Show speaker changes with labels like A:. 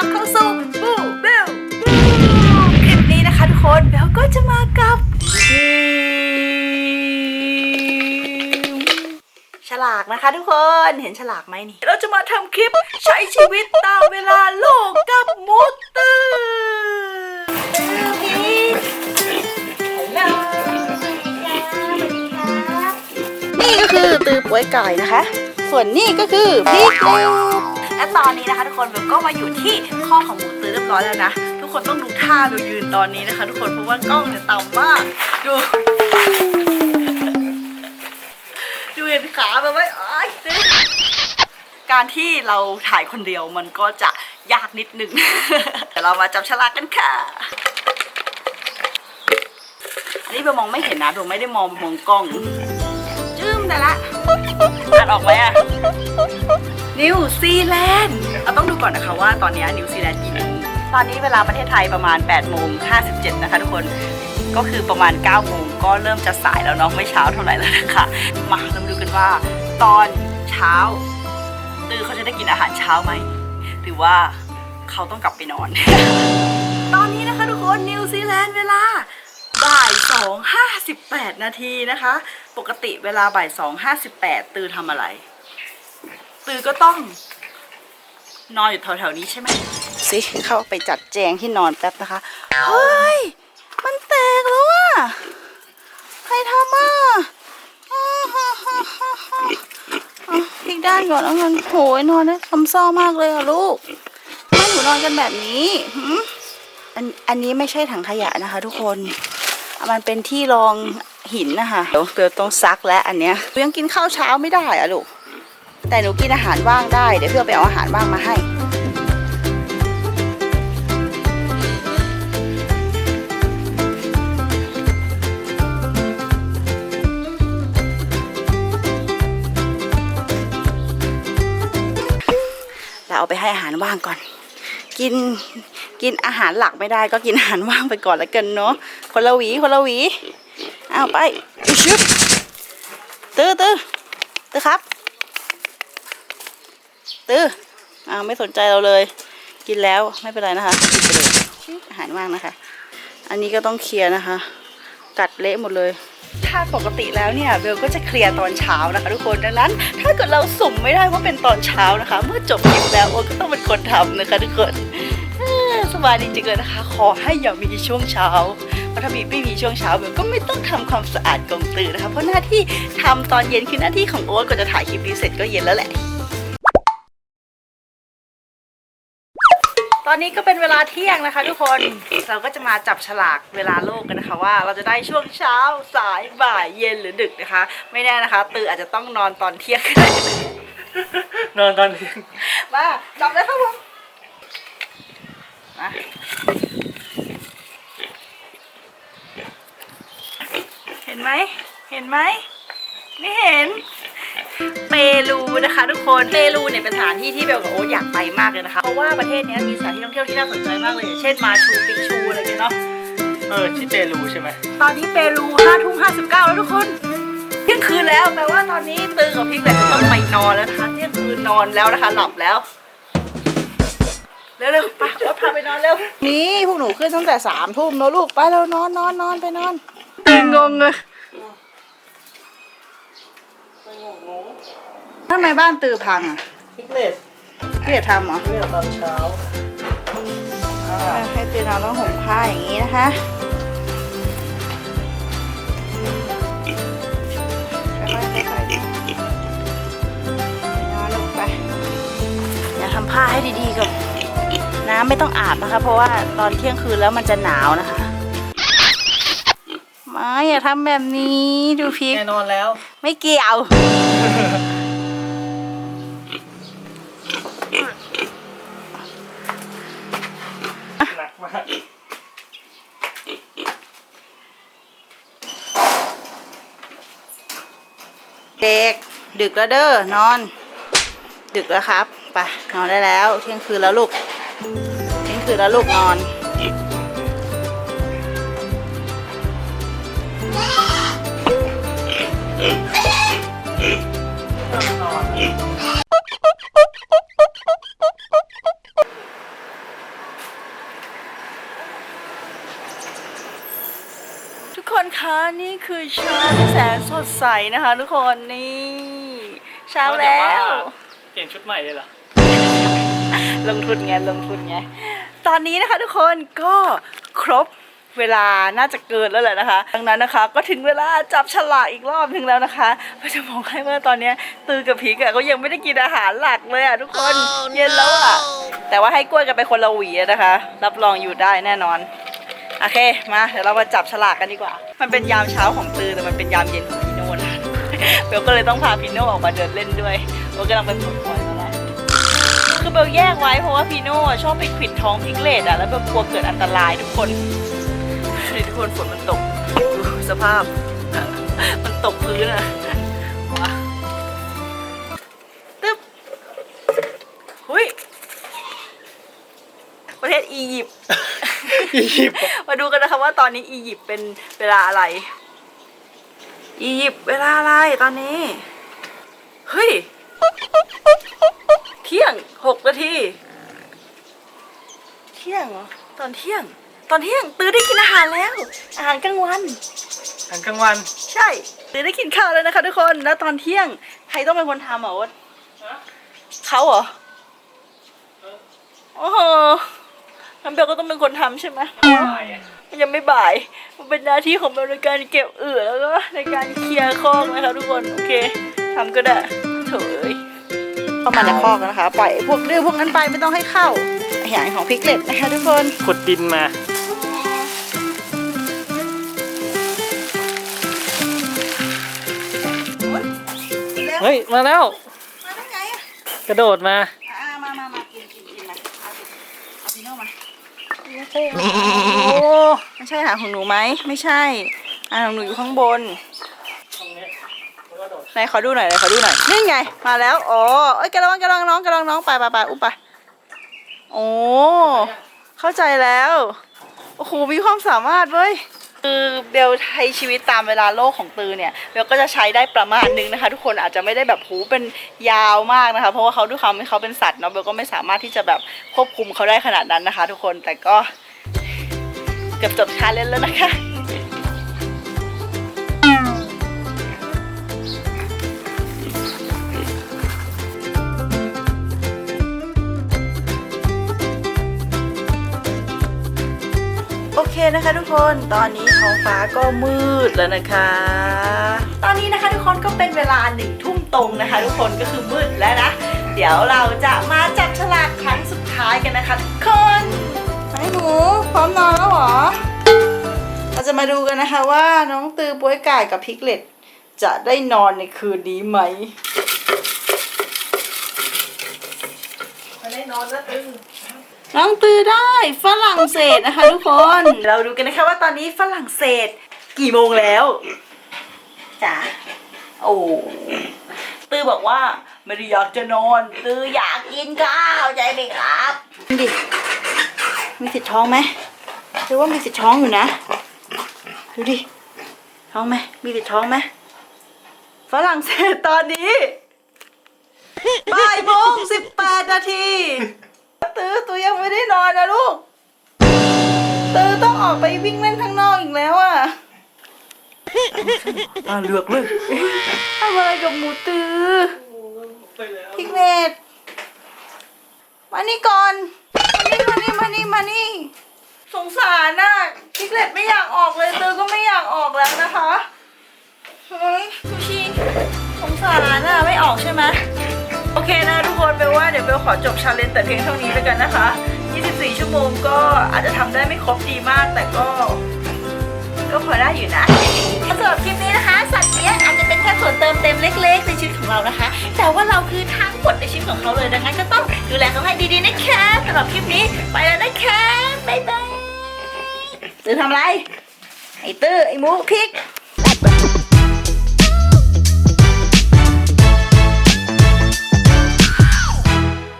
A: รับเข้าสู่บูเบลบูคลิปนี้นะคะทุกคนเบลก็จะมากับฉลากนะคะทุกคนเห็นฉลากไหมนี่ เราจะมาทำคลิปใช้ชีวิตตามเวลาโลกกับมูตเตอร์นี่ก็คือตือป่วยไก่นะคะ ส่วนนี่ก็คือพริกเล็ด และตอนนี้นะคะทุกคนเบลก็มาอยู่ที่ข้อของหมูตือเรียบร้อยแล้วนะ ทุกคนต้องดูท่าเบลยืนตอนนี้นะคะ ทุกคนเพราะว่ากล้องเนี่ยต่ำมากดูดูเห็นขาแบบว่าอ้ายเจ๊การที่เราถ่ายคนเดียวมันก็จะยากนิดนึงเดี๋ยวเรามาจับฉลากกันค่ะอันนี้เบลมองไม่เห็นนะเบลไม่ได้มองมองกล้องจื้มแต่ละอ่านออกไหมอะ นิวซีแลนด์เราต้องดูก่อนนะคะว่าตอนนี้นิวซีแลนด์กี่โมงตอนนี้เวลาประเทศไทยประมาณ8โมง57 นะคะทุกคน ก็คือประมาณ9โมงก็เริ่มจะสายแล้วเนาะไม่เช้าเท่าไหร่แล้วนะคะมาเรามดูกันว่า ตอนเช้าตื่นเขาจะได้กินอาหารเช้าไหม หรือว่าเขาต้องกลับไปนอน ตอนนี้นะคะทุกคนนิวซีแลนด์เวลาบ่ายสองห้าสิบแปดนาทีนะคะ ปกติเวลาบ่ายสองห้าสิบแปดตือทำอะไร ตือก็ต้อง นอนอยู่แถวๆนี้ใช่ไหมสิเข้าไปจัดแจงที่นอนแป๊บนะคะ เฮ้ย มันแตกแล้วอะใครทำอะอ้าวฮ่าฮ่าฮ่าฮ่าอะพลิกด้านก่อนแล้วกันโหยนอนได้คำซ้อมากเลยอะลูกไมหนูนอนกันแบบนี้อันอันนี้ไม่ใช่ถังขยะนะคะ ทุกคน มันเป็นที่รองหินนะคะเดี๋ยวเปลต้องซักแล้วอันเนี้ยยังกินข้าวเช้าไม่ได้อะลูก แต่หนูกินอาหารว่างได้ เดี๋ยวเพื่อไปเอาอาหารว่างมาให้ เราเอาไปให้อาหารว่างก่อน กินกินอาหารหลักไม่ได้ก็กินอาหารว่างไปก่อนแล้วกันเนาะคนละหวีคนละหวีเอาไปชึบตื้อตื้อตื้อครับ ตื้ออ้าวไม่สนใจเราเลย กินแล้วไม่เป็นไรนะคะกินไปเลยอาหารว่างนะคะ อันนี้ก็ต้องเคลียร์นะคะ กัดเละหมดเลยถ้าปกติแล้วเนี่ยเบลก็จะเคลียร์ตอนเช้านะคะทุกคนดังนั้น ถ้าเกิดเราสุ่มไม่ได้ว่าเป็นตอนเช้านะคะ เมื่อจบคลิปแล้วโอก็ต้องเป็นคนทำนะคะทุกคนสบายจริงเลยนะคะ ขอให้อย่ามีช่วงเช้าเพราะถ้ามีไม่มีช่วงเช้าเบลก็ไม่ต้องทำความสะอาดกองตื่นนะคะ เพราะหน้าที่ทำตอนเย็นคือหน้าที่ของโอ๊ตก็จะถ่ายคลิปนี้เสร็จก็เย็นแล้วแหละ ตอนนี้ก็เป็นเวลาเที่ยงนะคะทุกคนเราก็จะมาจับฉลากเวลาโลกกันนะคะ ว่าเราจะได้ช่วงเช้าสายบ่ายเย็นหรือดึกนะคะ ไม่แน่นะคะ ตืออาจจะต้องนอนตอนเที่ยงก็ได้
B: นอนตอนเที่ยง
A: มาจับเลยครับผมมาเห็นไหมเห็นไหมไม่เห็น เปรูนะคะทุกคน เปรูเนี่ยเป็นสถานที่ที่เบลกับโอ๊ตอยากไปมากเลยนะคะ เพราะว่าประเทศเนี้ยมีสถานที่ท่องเที่ยวที่น่าสนใจมากเลยอย่างเช่นมาชูปิกชูอะไรอย่างเงี้ยเนาะ
B: เออที่เปรูใช่ไหม
A: ตอนนี้เปรูห้าทุ่มห้าสิบเก้าแล้วทุกคนเที่ยงคืนแล้วแปลว่าตอนนี้ตือกับพิกเลยจะต้องไปนอนแล้วนะคะเที่ยงคืนนอนแล้วนะคะหลับแล้วเร็วๆไปโอ๊ตพาไปนอนเร็ว นี่พวกหนูขึ้นตั้งแต่สามทุ่มแล้วลูก ไปแล้วนอนนอนนอนไปนอนงงเลย ทำไมบ้านตือพังอะ
B: ฟิตเนส
A: พี่เด็ดทำเหรอ
B: ฟิตเนสตอนเช้า
A: ให้ตือนอนต้องห่มผ้าอย่างนี้นะคะค่อยๆค่อยๆนอนลงไป อย่าทำผ้าให้ดีๆก่อนน้ำไม่ต้องอาบนะคะ เพราะว่าตอนเที่ยงคืนแล้วมันจะหนาวนะคะ ไม่อย่าทำแบบนี้ดูพีก
B: แน่นอนแล้ว
A: ไม่เกี่ยว
B: หนักมาก
A: เด็ก ดึกแล้วเด้อนอน ดึกแล้วครับไปนอนได้แล้ว เที่ยงคืนแล้วลูกเที่ยงคืนแล้วลูกนอน
B: นอน
A: ใสนะคะทุกคนนี่เช้าแล้ว
B: เปลี่ยนชุดใหม่เลยเหรอ
A: ลงทุนไงลงทุนไง ตอนนี้นะคะทุกคนก็ครบเวลาน่าจะเกินแล้วแหละนะคะ ดังนั้นนะคะ ก็ถึงเวลาจับฉลากอีกรอบหนึ่งแล้วนะคะเพื่อจะบอกให้ว่าตอนเนี้ยตือกับพีกอะก็ยังไม่ได้กินอาหารหลักเลยอะทุกคนเย็นแล้วอะแต่ว่าให้กล้วยกันไปคนละหวีอะนะคะ รับรองอยู่ได้แน่นอน โอเค มา เดี๋ยวเรามาจับฉลากกันดีกว่า มันเป็นยามเช้าของตือแต่มันเป็นยามเย็นของพี่โน่นะ เบลก็เลยต้องพาพี่โน่ออกมาเดินเล่นด้วยเบลกำลังไปปลดปล่อยมาแล้วคือเบลแยกไว้เพราะว่าพีโน่อะชอบไปขวิดท้องพิกเลตอะแล้วเบลกลัวเกิดอันตรายทุกคนนี่ทุกคนฝนมันตกดูสภาพ มันตกพื้นอะว้าตึ๊บหุยประเทศอียิปต์
B: อียิปต์อะ
A: มาดูกันนะคะว่าตอนนี้อียิปต์เป็นเวลาอะไร อียิปต์เวลาอะไรตอนนี้ เฮ้ย เที่ยงหกนาที เที่ยงเหรอ ตอนเที่ยง ตอนเที่ยง ตื่นได้กินอาหารแล้ว อาหารกลางวัน
B: ทางกลางวัน
A: ใช่ ตื่นได้กินข้าวแล้วนะคะทุกคน แล้วตอนเที่ยง ใครต้องเป็นคนทำอะวะเขาเหรอ โอ้โหงั้นเบลก็ต้องเป็นคนทำใช่ไหมมัน ยังไม่บ่าย มันเป็นหน้าที่ของเบลในการเก็บเอื่อแล้วก็ในการเคลียร์คอกนะคะทุกคนโอเคทำก็ได้โถเอ้ยเข้ามาในคอกนะคะ ปล่อยไอ้พวกดื้อพวกนั้นไปไม่ต้องให้เข้าอาหารของพิกเล็ตนะคะทุกคน
B: ขุดดินมาเฮ้ยมาแล้ว
A: มาได้ไงอะ
B: กระโดดมา
A: อ่ามามามากินกินกินมาเอาสิเอาพี่โน่มา
B: ไม่ใช่โอ้
A: ไม่ใช่อาหารของหนูไหมไม่ใช่อาหาของหนูอยู่ข้างบน
B: ตรงนี้แล้วก็โดด
A: ไหนขอดูหน่อยเลยขอดูหน่อยนี่ไง มาแล้วอ๋อเอ้ยกระวังกระวังน้องกระวังน้องไปไปไปอุ้มไปโอ้เข้าใจแล้วโอ้โหมีความสามารถเว้ย คือเบลใช้ชีวิตตามเวลาโลกของตือเนี่ยเบลก็จะใช้ได้ประมาณนึงนะคะ ทุกคนอาจจะไม่ได้แบบหูเป็นยาวมากนะคะ เพราะว่าเขาด้วยความที่เขาเป็นสัตว์เนาะเบลก็ไม่สามารถที่จะแบบควบคุมเขาได้ขนาดนั้นนะคะ ทุกคนแต่ก็เกือบจบชาเลนจ์แล้วนะคะ นะคะทุกคนตอนนี้ท้องฟ้าก็มืดแล้วนะคะ ตอนนี้นะคะทุกคนก็เป็นเวลาหนึ่งทุ่มตรงนะคะ ทุกคนก็คือมืดแล้วนะ เดี๋ยวเราจะมาจับฉลากครั้งสุดท้ายกันนะคะทุกคนไอ้หนูพร้อมนอนแล้วเหรอ เราจะมาดูกันนะคะว่าน้องตือป้วยไก่กับพิกเลตจะได้นอนในคืนนี้ไหมได้นอนแล้วตือ น้องตือได้ฝรั่งเศสนะคะ ทุกคน เราดูกันนะคะว่าตอนนี้ฝรั่งเศสกี่โมงแล้วจ้ะโอ้ตือบอกว่าไม่ได้อยากจะนอน ตืออยากกินข้าวใจไหมครับดิมีสิทธิ์ท้องไหมตือว่ามีสิทธิ์ท้องอยู่นะดูดิท้องไหมมีสิทธิ์ท้องไหมฝรั่งเศสตอนนี้บ่ายโมงสิบแปดนาที ตื้อตัวยังไม่ได้นอนนะลูก ตื้อต้องออกไปวิ่งเล่นข้างนอกอีกแล้วอะตาเหลือกเลยทำอะไรกับหมูตื้อ
B: ไปแล้ว
A: พิกเนตมานี่ก่อนมานี่มานี่มานี่มานี่ สงสารน่ะพิกเลตไม่อยากออกเลยตื้อก็ไม่อยากออกแล้วนะคะเฮ้ยคุชิสงสารน่ะไม่ออกใช่ไหม เบลว่าเดี๋ยวเบลขอจบชาเลนจ์แต่เพียงเท่านี้แล้วกันนะคะ 24 ชั่วโมงก็อาจจะทำได้ไม่ครบดีมากแต่ก็ ก็พอได้อยู่นะสำหรับคลิปนี้นะคะ สัตว์เลี้ยงอาจจะเป็นแค่ส่วนเติมเต็มเล็ก ๆ ในชีวิตของเรานะคะ แต่ว่าเราคือทั้งหมดในชีวิตของเขาเลยดังนั้นก็ต้องดูแลเขาให้ดีๆนะคะสำหรับคลิปนี้ไปแล้วนะคะบ๊ายบายตื้อทำอะไรไอ้ตื้อไอ้หมูพริก